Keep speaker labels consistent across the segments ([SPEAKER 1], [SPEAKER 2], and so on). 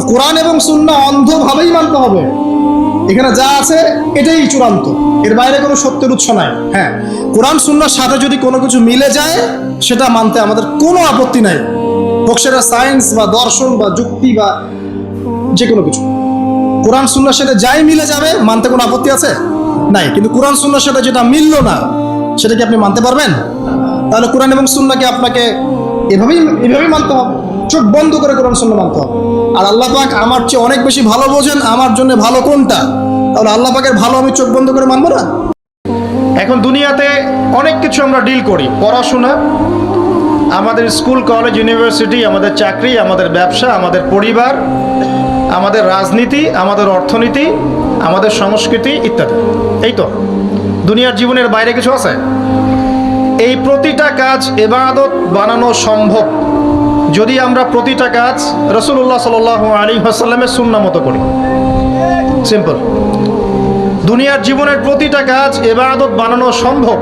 [SPEAKER 1] তো কোরআন এবং সুন্না অন্ধভাবেই মানতে হবে। এখানে যা আছে এটাই চূড়ান্ত। এর বাইরে কোনো সত্যের উৎস নাই। হ্যাঁ কোরআন সুন্নার সাথে যদি কোনো কিছু মিলে যায়, সেটা মানতে আমাদের কোনো আপত্তি নাই। হোক সেটা সায়েন্স বা দর্শন বা যুক্তি বা যে কোনো কিছু। কোরআন সুন্নার সাথে যাই মিলে যাবে, মানতে কোনো আপত্তি আছে? নাই। কিন্তু কোরআন সুন্নার সাথে যেটা মিললো না, সেটা কি আপনি মানতে পারবেন? তাহলে কোরআন এবং সুন্নাকে আপনাকে এভাবেই এভাবেই মানতে হবে? চোখ বন্ধ করে কোরআন সুন্না মানতে হবে। আর আল্লাহ পাক আমার চেয়ে অনেক বেশি ভালো বোঝেন, আমার জন্য ভালো কোনটা? তাহলে আল্লাহ পাকের ভালো আমি চোখ বন্ধ করে মানবো না?
[SPEAKER 2] এখন দুনিয়াতে অনেক কিছু আমরা ডিল করি, পড়াশোনা, আমাদের স্কুল কলেজ ইউনিভার্সিটি আমাদের চাকরি, আমাদের ব্যবসা, আমাদের পরিবার, আমাদের রাজনীতি, আমাদের অর্থনীতি, আমাদের সংস্কৃতি ইত্যাদি। এই তো, দুনিয়ার জীবনের বাইরে কিছু আছে? এই প্রতিটা কাজ এবাদত বানানো সম্ভব। যদি আমরা প্রতিটা কাজ রসুল্লাহ সাল আলী আসাল্লামের সুন্না মতো করি। সিম্পল দুনিয়ার জীবনের প্রতিটা কাজ এবাদত বানানো সম্ভব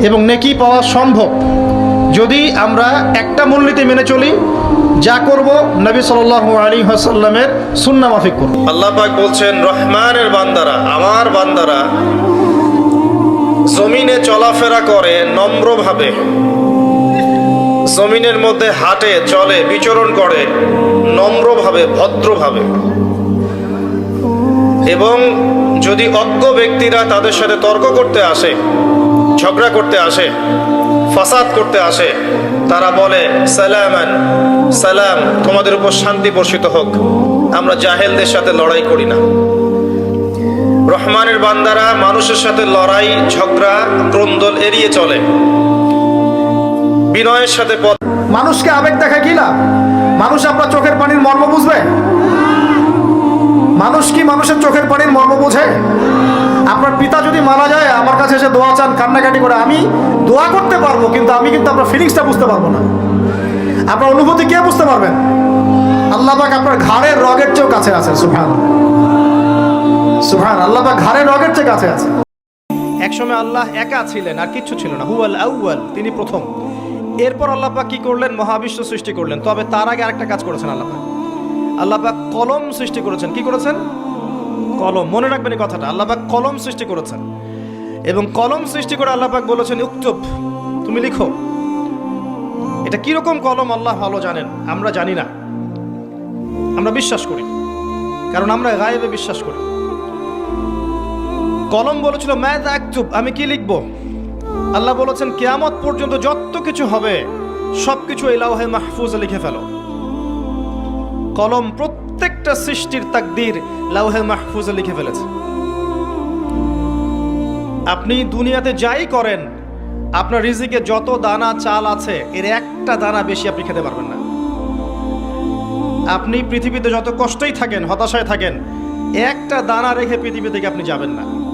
[SPEAKER 2] এবং নেকি পাওয়া সম্ভব। যদি আমরা একটা মূলনীতি মেনে চলি, যা করব নবী সাল আলী হাসাল্লামের সুন্না মাফিক করব। আল্লাহ পাক বলছেন, রহমানের বান্দারা, আমার বান্দারা, জমিনে চলাফেরা করে নম্রভাবে জমিনের মধ্যে হাঁটে, চলে, বিচরণ করে, নম্রভাবে, ভদ্রভাবে। এবং যদি অজ্ঞ ব্যক্তিরা তাদের সাথে তর্ক করতে আসে, ঝগড়া করতে আসে, ফাসাদ করতে আসে, তারা বলে, সালামান, সালাম, তোমাদের উপর শান্তি বর্ষিত হোক। আমরা জাহেলদের সাথে লড়াই করি না। রহমানের বান্দারা মানুষের সাথে লড়াই, ঝগড়া ক্রন্দল এড়িয়ে চলে। বিনয়ের সাথে পথ
[SPEAKER 1] মানুষকে আবেগ দেখা কি লাভ? মানুষ আপনার চোখের পানির মর্ম বুঝবে? মানুষ কি মানুষের চোখের পানির মর্ম বোঝে? আপনার পিতা যদি মারা যায় আমার কাছে এসে দোয়া চান কান্নাকাটি করে আমি দোয়া করতে পারব কিন্তু আমি কিন্তু আপনার ফিলিংসটা বুঝতে পারব না। আপনার অনুভূতি কে বুঝতে পারবেন? আল্লাহ পাক আপনার ঘাড়ের রগের চেয়েও কাছে আছে সুফান সুফান আল্লাহ পাক ঘাড়ের রগের চেয়ে কাছে আছে।
[SPEAKER 2] একসময় আল্লাহ একা ছিলেন আর কিচ্ছু ছিল না। হুয়াল আউয়াল তিনি প্রথম। এরপর আল্লাহ পাক কি করলেন? মহাবিশ্ব সৃষ্টি করলেন। তবে তার আগে আরেকটা কাজ করেছেন আল্লাহ পাক। কলম সৃষ্টি করেছেন। কি করেছেন? কলম। মনে রাখবেন এই কথাটা। আল্লাহ পাক কলম সৃষ্টি করেছেন। এবং কলম সৃষ্টি করে আল্লাহ পাক বলেছেন, উক্তব, তুমি লিখো। এটা কীরকম কলম? আল্লাহ ভালো জানেন। আমরা জানি না। আমরা বিশ্বাস করি। কারণ আমরা গায়েবে বিশ্বাস করি। কলম বলেছিল ম্যাথ আক্তুব আমি কি লিখব? আল্লাহ বলেছেন, কেয়ামত পর্যন্ত যত কিছু হবে সব কিছু এই লাউহে মাহফুজে লিখে ফেলো। কলম প্রত্যেকটা সৃষ্টির তাকদির লাউহে মাহফুজে লিখে ফেলেছে। আপনি দুনিয়াতে যাই করেন, আপনার রিজিকে যত দানা চাল আছে, এর একটা দানা বেশি আপনি খেতে পারবেন না। আপনি পৃথিবীতে যত কষ্টই থাকেন, হতাশায় থাকেন, একটা দানা রেখে পৃথিবী থেকে আপনি যাবেন না।